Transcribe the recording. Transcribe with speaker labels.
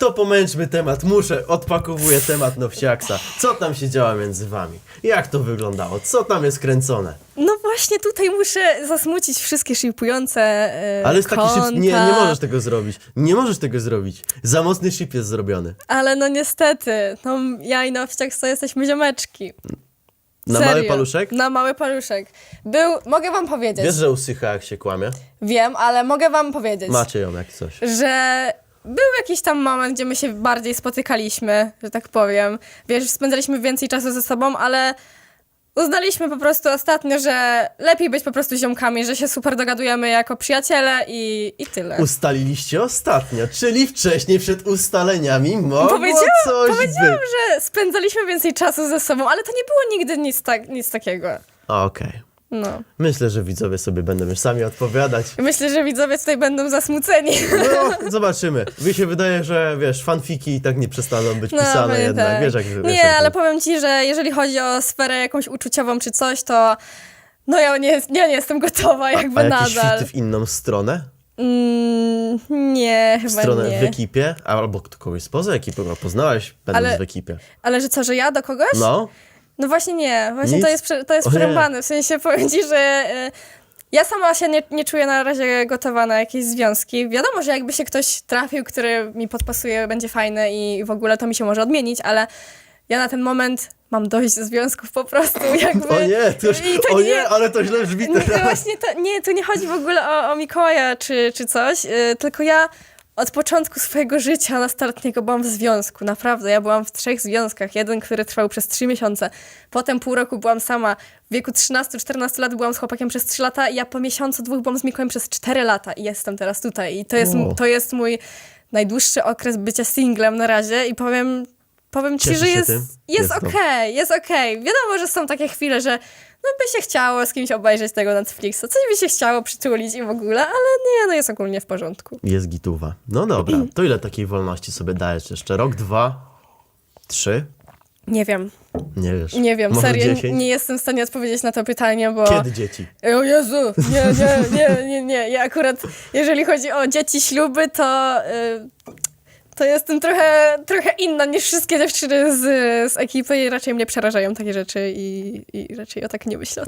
Speaker 1: to pomęczmy temat. Muszę, odpakowuję temat Nowsiaksa. Co tam się działo między wami? Jak to wyglądało? Co tam jest kręcone?
Speaker 2: No właśnie tutaj muszę zasmucić wszystkie shipujące e,
Speaker 1: Ale jest taki
Speaker 2: konta,
Speaker 1: szyb... Nie, nie możesz tego zrobić. Nie możesz tego zrobić. Za mocny ship jest zrobiony.
Speaker 2: Ale no niestety, no ja i Nowciak to jesteśmy ziomeczki.
Speaker 1: Na
Speaker 2: Serio.
Speaker 1: mały paluszek?
Speaker 2: Na mały paluszek. Był, mogę wam powiedzieć,
Speaker 1: Wiesz, że usycha jak się kłamie?
Speaker 2: wiem, ale mogę wam powiedzieć,
Speaker 1: Macie ją jak coś.
Speaker 2: że był jakiś tam moment, gdzie my się bardziej spotykaliśmy, że tak powiem. Wiesz, spędzaliśmy więcej czasu ze sobą, ale uznaliśmy po prostu ostatnio, że lepiej być po prostu ziomkami, że się super dogadujemy jako przyjaciele i, i tyle.
Speaker 1: Ustaliliście ostatnio, czyli wcześniej przed ustaleniami mogło
Speaker 2: Powiedziałam,
Speaker 1: coś
Speaker 2: powiedziałam
Speaker 1: być.
Speaker 2: że spędzaliśmy więcej czasu ze sobą, ale to nie było nigdy nic, tak, nic takiego.
Speaker 1: Okej.
Speaker 2: No.
Speaker 1: Myślę, że widzowie sobie będą już sami odpowiadać.
Speaker 2: Myślę, że widzowie tutaj będą zasmuceni.
Speaker 1: No, zobaczymy. Mi się wydaje, że wiesz, fanfiki i tak nie przestaną być
Speaker 2: No,
Speaker 1: pisane jednak.
Speaker 2: tak.
Speaker 1: Wiesz, jak wiesz,
Speaker 2: Nie,
Speaker 1: jak to-
Speaker 2: ale powiem ci, że jeżeli chodzi o sferę jakąś uczuciową czy coś, to no ja nie, ja nie jestem gotowa jakby
Speaker 1: A jakieś
Speaker 2: nadal.
Speaker 1: fity w inną stronę?
Speaker 2: Mm, nie,
Speaker 1: W
Speaker 2: chyba
Speaker 1: stronę
Speaker 2: nie.
Speaker 1: w ekipie? Albo kogoś spoza ekipy, bo poznałeś będąc
Speaker 2: Ale-
Speaker 1: w ekipie.
Speaker 2: Ale że co, że ja do kogoś?
Speaker 1: No,
Speaker 2: No właśnie nie, właśnie
Speaker 1: Nic?
Speaker 2: to jest, to jest
Speaker 1: nie.
Speaker 2: przerąbane. W sensie powiem ci, że e, ja sama się nie, nie czuję na razie gotowa na jakieś związki. Wiadomo, że jakby się ktoś trafił, który mi podpasuje, będzie fajny i w ogóle to mi się może odmienić, ale ja na ten moment mam dość związków po prostu. Jakby,
Speaker 1: o nie, to już,
Speaker 2: to
Speaker 1: o nie, ale to źle brzmi
Speaker 2: Nie,
Speaker 1: teraz.
Speaker 2: właśnie to, nie, tu nie chodzi w ogóle o, o Mikołaja czy, czy coś, yy, tylko ja od początku swojego życia nastoletniego byłam w związku, naprawdę. Ja byłam w trzech związkach. Jeden, który trwał przez trzy miesiące. Potem pół roku byłam sama. W wieku 13-14 lat byłam z chłopakiem przez trzy lata i ja po miesiącu, dwóch byłam z Mikołajem przez cztery lata i jestem teraz tutaj. I to jest, to jest mój najdłuższy okres bycia singlem na razie i powiem... Powiem ci,
Speaker 1: Cieszysz
Speaker 2: że
Speaker 1: się
Speaker 2: jest,
Speaker 1: tym?
Speaker 2: jest
Speaker 1: Jest
Speaker 2: okej, jest okej. Wiadomo, że są takie chwile, że no by się chciało z kimś obejrzeć tego Netflixa, coś by się chciało przytulić i w ogóle, ale nie, no jest ogólnie w porządku.
Speaker 1: Jest gituwa. No dobra, to ile takiej wolności sobie dajesz jeszcze? Rok, dwa, trzy?
Speaker 2: Nie wiem,
Speaker 1: Nie wiesz.
Speaker 2: nie wiem,
Speaker 1: Może
Speaker 2: serio, nie jestem w stanie odpowiedzieć na to pytanie, bo...
Speaker 1: Kiedy dzieci?
Speaker 2: O Jezu, nie, nie, nie, nie, nie. Ja akurat, jeżeli chodzi o dzieci, śluby, to... y, to jestem trochę, trochę inna niż wszystkie dziewczyny z, z ekipy i raczej mnie przerażają takie rzeczy i, i raczej o tak nie myślę.